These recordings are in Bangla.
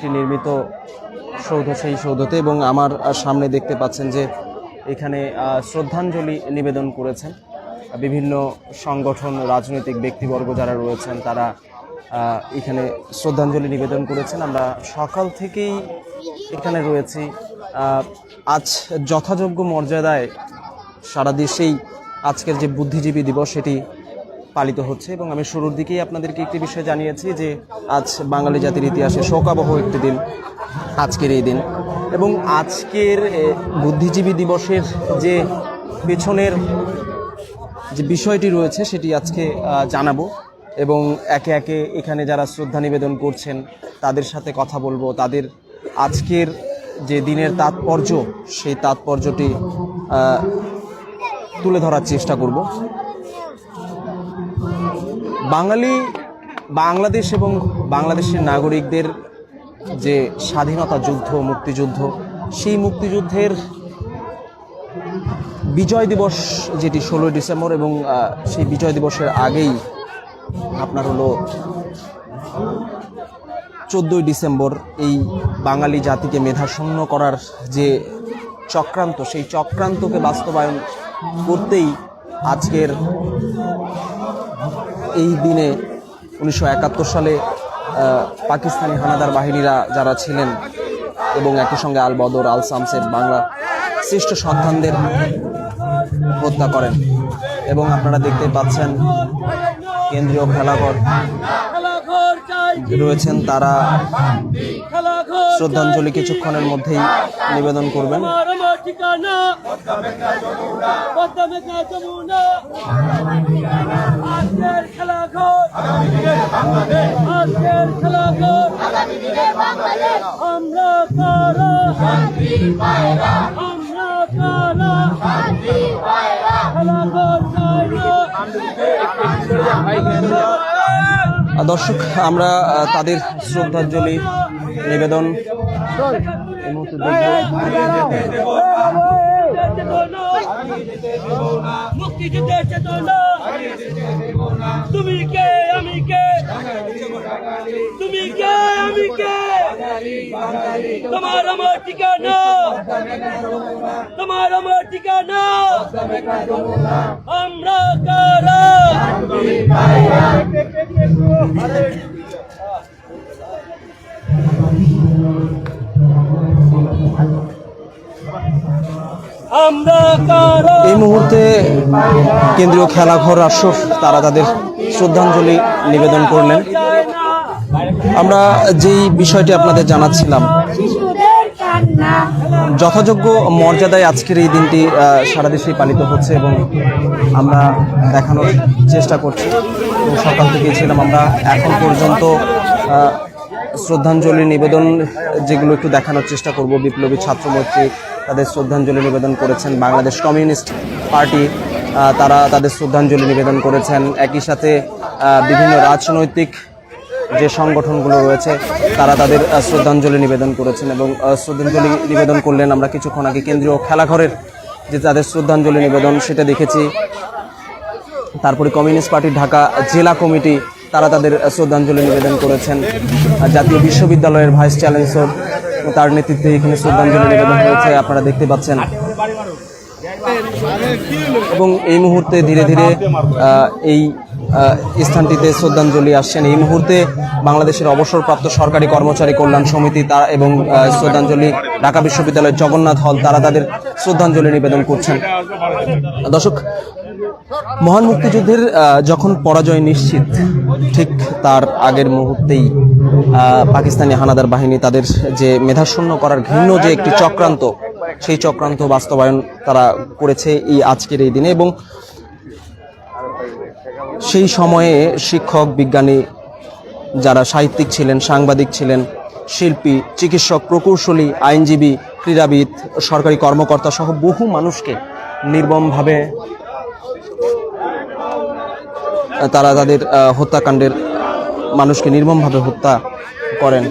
একটি নির্মিত সৌধ, সেই সৌধতে এবং আমার সামনে দেখতে পাচ্ছেন যে এখানে শ্রদ্ধাঞ্জলি নিবেদন করেছেন। বিভিন্ন সংগঠন, রাজনৈতিক ব্যক্তিবর্গ যারা রয়েছেন, তারা এখানে শ্রদ্ধাঞ্জলি নিবেদন করেছেন। আমরা সকাল থেকেই এখানে রয়েছি। আজ যথাযোগ্য মর্যাদায় সারা দেশেই আজকের যে বুদ্ধিজীবী দিবস, সেটি পালিত হচ্ছে এবং আমি শুরুর দিকেই আপনাদেরকে একটি বিষয় জানিয়েছি যে আজ বাঙালি জাতির ইতিহাসে শোকাবহ একটি দিন, আজকের এই দিন। এবং আজকের বুদ্ধিজীবী দিবসের যে পেছনের যে বিষয়টি রয়েছে সেটি আজকে জানাব এবং একে একে এখানে যারা শ্রদ্ধা নিবেদন করছেন, তাদের সাথে কথা বলব। তাদের আজকের যে দিনের তাৎপর্য, সেই তাৎপর্যটি তুলে ধরার চেষ্টা করব। বাঙালি, বাংলাদেশ এবং বাংলাদেশের নাগরিকদের যে স্বাধীনতা যুদ্ধ, মুক্তিযুদ্ধ, সেই মুক্তিযুদ্ধের বিজয় দিবস যেটি ষোলোই ডিসেম্বর এবং সেই বিজয় দিবসের আগেই আপনার হলো চোদ্দোই ডিসেম্বর এই বাঙালি জাতিকে মেধাশূন্য করার যে চক্রান্ত, সেই চক্রান্তকে বাস্তবায়ন করতেই আজকের এই দিনে উনিশশো একাত্তর সালে পাকিস্তানি হানাদার বাহিনীরা যারা ছিলেন এবং একই সঙ্গে আল বদর আল শামসের বাংলা শ্রেষ্ঠ সন্তানদের হত্যা করেন। এবং আপনারা দেখতে পাচ্ছেন কেন্দ্রীয় খেলাঘর রয়েছেন তারা শ্রদ্ধাঞ্জলি কিছুক্ষণের মধ্যেই নিবেদন করবেন। ঠিকানা? পদ্মা মেঘনা যমুনা। আজকের খেলাঘর আজকের খেলাঘর আমরা কারা? আমরা কারা? খেলাঘর দর্শক, আমরা তাদের শ্রদ্ধাঞ্জলি নিবেদন। তুমি কে? আমি কে? তোমার আমার ঠিকানা? তোমার আমার ঠিকানা আমরা কারা? এই মুহূর্তে কেন্দ্রীয় খেলাঘর আশরফ তারা তাদের শ্রদ্ধাঞ্জলি নিবেদন করলেন। আমরা যেই বিষয়টি আপনাদের জানাচ্ছিলাম যথাযোগ্য মর্যাদায় আজকের এই দিনটি সারা দেশেই পালিত হচ্ছে এবং আমরা দেখানোর চেষ্টা করছি। সকাল থেকেই ছিলাম আমরা এখন পর্যন্ত শ্রদ্ধাঞ্জলি নিবেদন যেগুলো একটু দেখানোর চেষ্টা করব। বিপ্লবী ছাত্র মৈত্রী তাদের শ্রদ্ধাঞ্জলি নিবেদন করেছেন। বাংলাদেশ কমিউনিস্ট পার্টি তারা তাদের শ্রদ্ধাঞ্জলি নিবেদন করেছেন। একই সাথে বিভিন্ন রাজনৈতিক যে সংগঠনগুলো রয়েছে, তারা তাদের শ্রদ্ধাঞ্জলি নিবেদন করেছেন এবং শ্রদ্ধাঞ্জলি নিবেদন করলেন। আমরা কিছুক্ষণ আগে কেন্দ্রীয় খেলাঘরের যে তাদের শ্রদ্ধাঞ্জলি নিবেদন, সেটা দেখেছি। তারপরে কমিউনিস্ট পার্টি ঢাকা জেলা কমিটি তারা তাদের শ্রদ্ধাঞ্জলি নিবেদন করেছেন। জাতীয় বিশ্ববিদ্যালয়ের ভাইস চ্যান্সেলর তার নেতৃত্বে এখানে শ্রদ্ধাঞ্জলি নিবেদন হয়েছে, আপনারা দেখতে পাচ্ছেন। এবং এই মুহূর্তে ধীরে ধীরে এই স্থানটিতে শ্রদ্ধাঞ্জলি আসছেন। এই মুহূর্তে বাংলাদেশের অবসরপ্রাপ্ত সরকারি কর্মচারী কল্যাণ সমিতি তারা এবং শ্রদ্ধাঞ্জলি ঢাকা বিশ্ববিদ্যালয়ের জগন্নাথ হল, তারা তাদের শ্রদ্ধাঞ্জলি নিবেদন করছেন। দর্শক মহান মুক্তিযুদ্ধের যখন পরাজয় নিশ্চিত, ঠিক তার আগের মুহূর্তেই পাকিস্তানি হানাদার বাহিনী তাদের যে মেধাশূন্য করার ঘৃণ্য যে একটি চক্রান্ত, সেই চক্রান্ত বাস্তবায়ন তারা করেছে এই আজকের এই দিনে এবং সেই সময়ে শিক্ষক, বিজ্ঞানী যারা সাহিত্যিক ছিলেন, সাংবাদিক ছিলেন, শিল্পী, চিকিৎসক, প্রকৌশলী, আইনজীবী, ক্রীড়াবিদ, সরকারি কর্মকর্তা সহ বহু মানুষকে নির্মমভাবে তারা তাদের হত্যাকাণ্ডের মানুষকে নির্মমভাবে হত্যা করেন।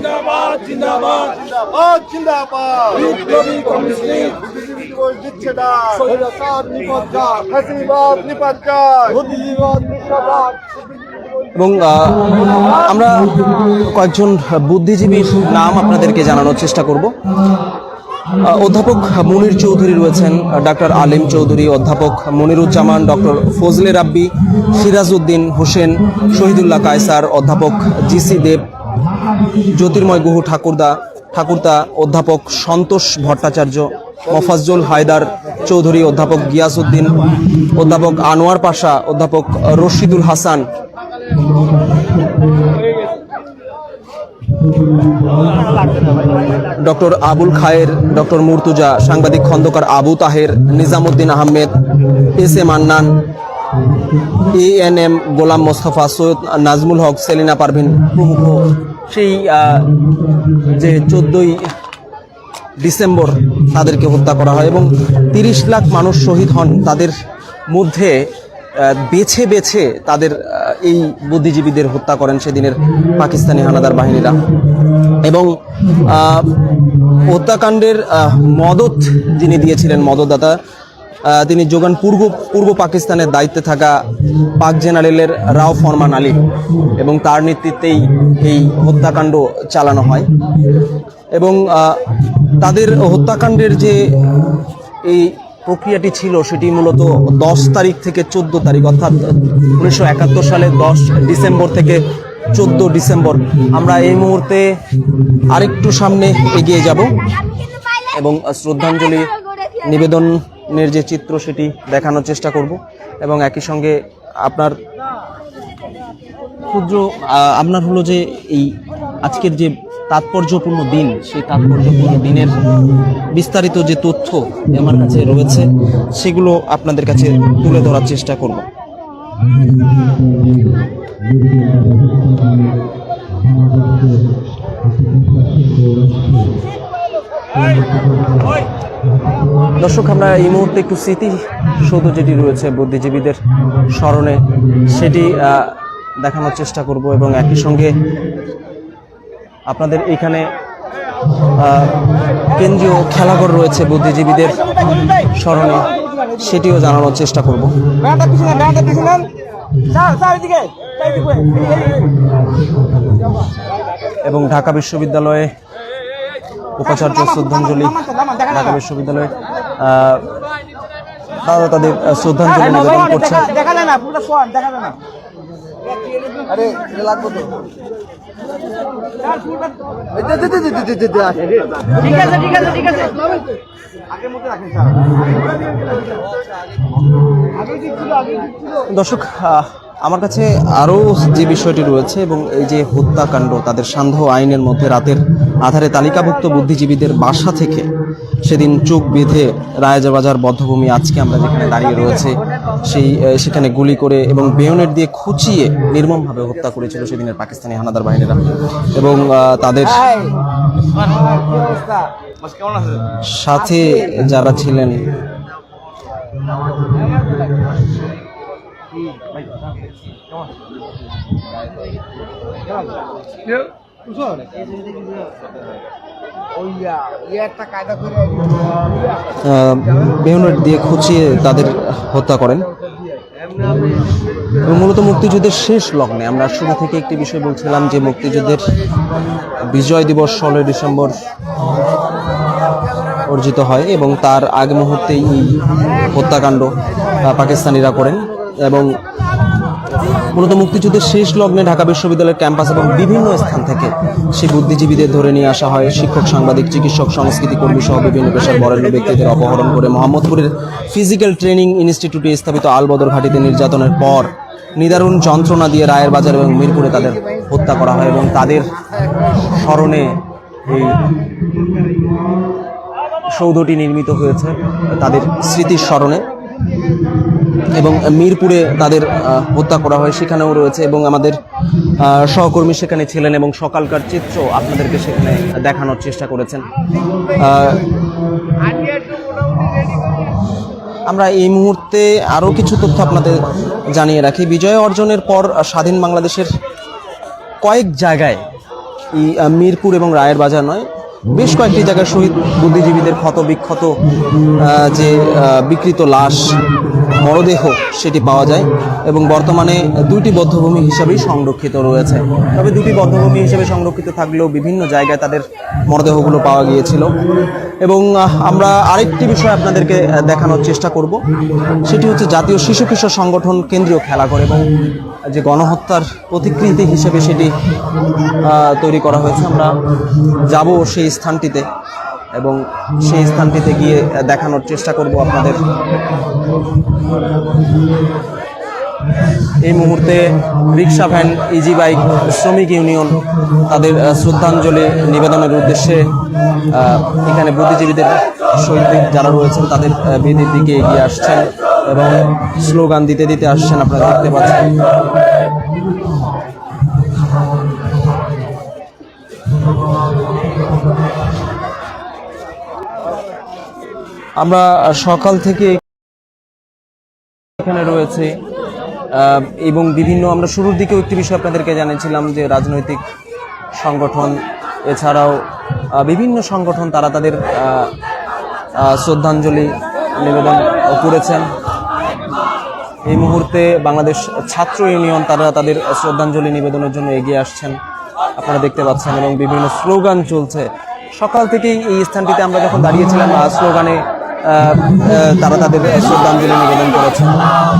এবং আমরা কয়েকজন বুদ্ধিজীবীর নাম আপনাদেরকে জানানোর চেষ্টা করব। অধ্যাপক মনির চৌধুরী রয়েছেন, ডাক্তার আলিম চৌধুরী, অধ্যাপক মনিরুজ্জামান, ডক্টর ফজলে রাব্বি, সিরাজউদ্দিন হোসেন, শহীদুল্লাহ কায়সার, অধ্যাপক জিসি দেব, জ্যোতির্ময় গুহু ঠাকুরদা ঠাকুরদা, অধ্যাপক সন্তোষ ভট্টাচার্য, মফাজ্জল হায়দার চৌধুরী, অধ্যাপক গিয়াসউদ্দিন, অধ্যাপক আনোয়ার পাশা, অধ্যাপক রশিদুল হাসান। ডক্টর আবুল খায়ের, ডক্টর মুর্তুজা, সাংবাদিক Khandaker Abu Taher, Nizamuddin Ahmed, S A Mannan, A N M, Golam Mostafa, Syed Nazmul Haque, Selina Parvin প্রমুখ। সেই যে চোদ্দই ডিসেম্বর তাদেরকে হত্যা করা হয় এবং তিরিশ লাখ মানুষ শহীদ হন তাদের মধ্যে বেছে বেছে তাদের এই বুদ্ধিজীবীদের হত্যা করেন সেদিনের পাকিস্তানি হানাদার বাহিনীরা। এবং হত্যাকাণ্ডের মদত যিনি দিয়েছিলেন, মদতদাতা তিনি যোগান পূর্ব পূর্ব পাকিস্তানের দায়িত্বে থাকা পাক জেনারেলের রাও ফরমান আলী এবং তার নেতৃত্বেই এই হত্যাকাণ্ড চালানো হয়। এবং তাদের হত্যাকাণ্ডের যে এই প্রক্রিয়াটি ছিল সেটি মূলত দশ তারিখ থেকে চোদ্দ তারিখ, অর্থাৎ উনিশশো একাত্তর সালে দশ ডিসেম্বর থেকে চোদ্দ ডিসেম্বর। আমরা এই মুহূর্তে আরেকটু সামনে এগিয়ে যাব এবং শ্রদ্ধাঞ্জলি নিবেদনের যে চিত্র সেটি দেখানোর চেষ্টা করব এবং একই সঙ্গে আপনার ক্ষুদ্র আপনার হলো যে এই আজকের যে তাৎপর্যপূর্ণ দিন, সেই তাৎপর্যপূর্ণ দিনের বিস্তারিত যে তথ্য আমার কাছে রয়েছে, সেগুলো আপনাদের কাছে তুলে ধরার চেষ্টা করব। দর্শক, আমরা এই মুহূর্তে একটু স্মৃতি সৌধ যেটি রয়েছে বুদ্ধিজীবীদের স্মরণে, সেটি দেখানোর চেষ্টা করব এবং একই সঙ্গে আপনাদের এখানে কেন্দ্রীয় খেলাঘর রয়েছে বুদ্ধিজীবীদের স্মরণে, সেটিও জানানোর চেষ্টা করব। এবং ঢাকা বিশ্ববিদ্যালয়ে উপাচার্য শ্রদ্ধাঞ্জলি, ঢাকা বিশ্ববিদ্যালয়ে তারা তাদের শ্রদ্ধাঞ্জলি নিবেদন করছেন। দেখা যায় না দেখা যায় না আরে এটা লাগবে তো। এই দে, দে, দে, দে, দে, দে, দে, আসে। ঠিক আছে ঠিক আছে ঠিক আছে। আগের মধ্যে রাখেন স্যার। আগে ঠিক ছিল আগে ঠিক ছিল দর্শক আমার কাছে আরও যে বিষয়টি রয়েছে এবং এই যে হত্যাকাণ্ড তাদের সান্ধ্য আইনের মধ্যে রাতের আধারে তালিকাভুক্ত বুদ্ধিজীবীদের বাসা থেকে সেদিন চোখ বেঁধে রায়জাবাজার বদ্ধভূমি আজকে আমরা যেখানে দাঁড়িয়ে রয়েছে সেই সেখানে গুলি করে এবং বেয়নেট দিয়ে খুঁচিয়ে নির্মমভাবে হত্যা করেছিল সেদিনের পাকিস্তানি হানাদার বাহিনীরা। এবং তাদের সাথে যারা ছিলেন বেহনেট দিয়ে খুঁচিয়ে তাদের হত্যা করেন। মূলত মুক্তিযুদ্ধের শেষ লগ্নে আমরা শুরু থেকে একটি বিষয় বলছিলাম যে মুক্তিযুদ্ধের বিজয় দিবস ষোলোই ডিসেম্বর অর্জিত হয় এবং তার আগ মুহূর্তেই হত্যাকাণ্ড পাকিস্তানিরা করেন এবং মূলত মুক্তিযুদ্ধের শেষ লগ্নে ঢাকা বিশ্ববিদ্যালয়ের ক্যাম্পাস এবং বিভিন্ন স্থান থেকে সেই বুদ্ধিজীবীদের ধরে নিয়ে আসা হয়। শিক্ষক, সাংবাদিক, চিকিৎসক, সংস্কৃতি কর্মী সহ বিভিন্ন পেশার বরেণ্য ব্যক্তিদের অপহরণ করে মোহাম্মদপুরের ফিজিক্যাল ট্রেনিং ইনস্টিটিউটে স্থাপিত আলবদর ঘাটিতে নির্যাতনের পর নিদারুণ যন্ত্রণা দিয়ে রায়ের বাজার এবং মিরপুরে তাদের হত্যা করা হয় এবং তাদের স্মরণে এই সৌধটি নির্মিত হয়েছে। তাদের স্মৃতির স্মরণে এবং মিরপুরে তাদের হত্যা করা হয়, সেখানেও রয়েছে এবং আমাদের সহকর্মী সেখানে ছিলেন এবং সকালকার চিত্র আপনাদেরকে সেখানে দেখানোর চেষ্টা করেছেন। আমরা এই মুহূর্তে আরও কিছু তথ্য আপনাদের জানিয়ে রাখি। বিজয় অর্জনের পর স্বাধীন বাংলাদেশের কয়েক জায়গায় মিরপুর এবং রায়ের বাজার নয়, বেশ কয়েকটি জায়গায় শহীদ বুদ্ধিজীবীদের ক্ষত বিক্ষত যে বিকৃত লাশ মরদেহ সেটি পাওয়া যায় এবং বর্তমানে দুটি বধ্যভূমি হিসাবেই সংরক্ষিত রয়েছে। তবে দুটি বধ্যভূমি হিসেবে সংরক্ষিত থাকলেও বিভিন্ন জায়গায় তাদের মরদেহগুলো পাওয়া গিয়েছিল। এবং আমরা আরেকটি বিষয় আপনাদেরকে দেখানোর চেষ্টা করব। সেটি হচ্ছে জাতীয় শিশু কিশোর সংগঠন কেন্দ্রীয় খেলাঘর এবং যে গণহত্যার প্রতিকৃতি হিসেবে সেটি তৈরি করা হয়েছে। আমরা যাব সেই স্থানটিতে। এবং সেই স্থানটিতে গিয়ে দেখানোর চেষ্টা করব আপনাদের। এই মুহূর্তে রিক্সা ভ্যান ইজি বাইক, শ্রমিক ইউনিয়ন তাদের শ্রদ্ধাঞ্জলি নিবেদনের উদ্দেশ্যে এখানে বুদ্ধিজীবীদের শহীদ যারা রয়েছেন তাদের বেদির দিকে এগিয়ে আসছেন এবং স্লোগান দিতে দিতে আসছেন আপনারা দেখতে পাচ্ছেন। আমরা সকাল থেকে এখানে রয়েছে এবং বিভিন্ন আমরা শুরুর দিকেও একটি বিষয় আপনাদেরকে জানিয়েছিলাম যে রাজনৈতিক সংগঠন, এছাড়াও বিভিন্ন সংগঠন তারা তাদের শ্রদ্ধাঞ্জলি নিবেদন করেছেন। এই মুহূর্তে বাংলাদেশ ছাত্র ইউনিয়ন তারা তাদের শ্রদ্ধাঞ্জলি নিবেদনের জন্য এগিয়ে আসছেন। আপনারা দেখতে পাচ্ছেন এবং বিভিন্ন স্লোগান চলছে। সকাল থেকেই এই স্থানটিতে আমরা যখন দাঁড়িয়েছিলাম স্লোগানে তারা তাদের শ্রদ্ধাঞ্জলি নিবেদন শহীদেরা সালাম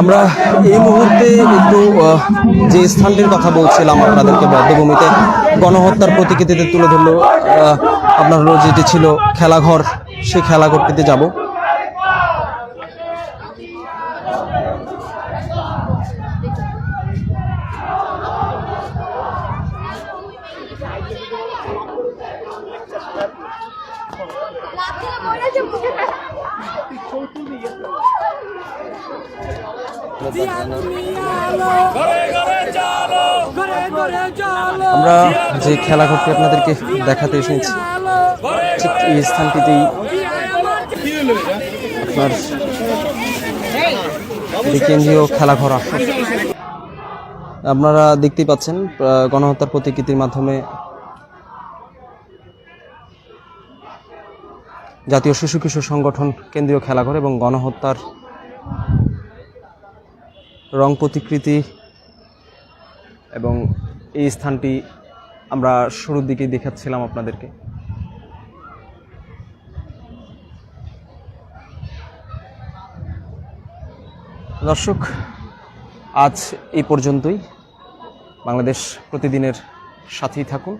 আমরা এই মুহূর্তে একটু যে স্থানটির কথা বলছিলাম আপনাদেরকে বদ্ধভূমিতে গণহত্যার প্রতিকৃতিতে তুলে ধরলো আপনার যেটি ছিল খেলাঘর, সেই খেলাঘরটিতে যাব। আমরা যে খেলাঘরটি আপনাদেরকে দেখাতে এসেছি, ঠিক এই স্থানটিতেই আপনার কেন্দ্রীয় খেলাঘর। আসর আপনারা দেখতেই পাচ্ছেন গণহত্যার প্রতিকৃতির মাধ্যমে জাতীয় শিশু কিশোর সংগঠন কেন্দ্রীয় খেলাঘর এবং গণহত্যার রং প্রতিকৃতি এবং এই স্থানটি আমরা শুরুর দিকে দেখাচ্ছিলাম আপনাদেরকে। দর্শক, আজ এই পর্যন্তই। বাংলাদেশ প্রতিদিনের সাথেই থাকুন।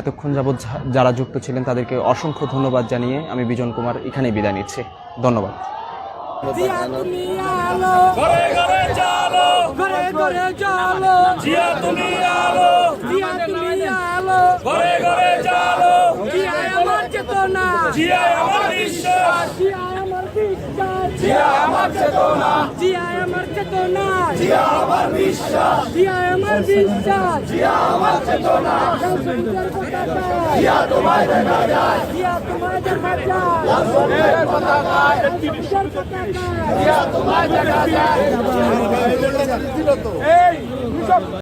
এতক্ষণ যাবৎ যারা যুক্ত ছিলেন তাদেরকে অসংখ্য ধন্যবাদ জানিয়ে আমি বিজন কুমার এখানেই বিদায় নিচ্ছি। ধন্যবাদ। ঘরে ঘরে চালো ঘরে ঘরে চলো জিয়া তুমি আলো। দিয়া তুমি আলো। ঘরে ঘরে চালো দিয়া আমার চেতনা। জিয়া আমার বিশ্বাস। দিয়া আমার বিশ্বাস। জিয়া আমার চেতনা। দিয়া আমার চেতনা। জিয়া আমার বিশ্বাস। দিয়া আমার বিশ্বাস। জিয়া আমার চেতনা। জিয়া তোমায় দেখা যায়। দিয়া তোমায়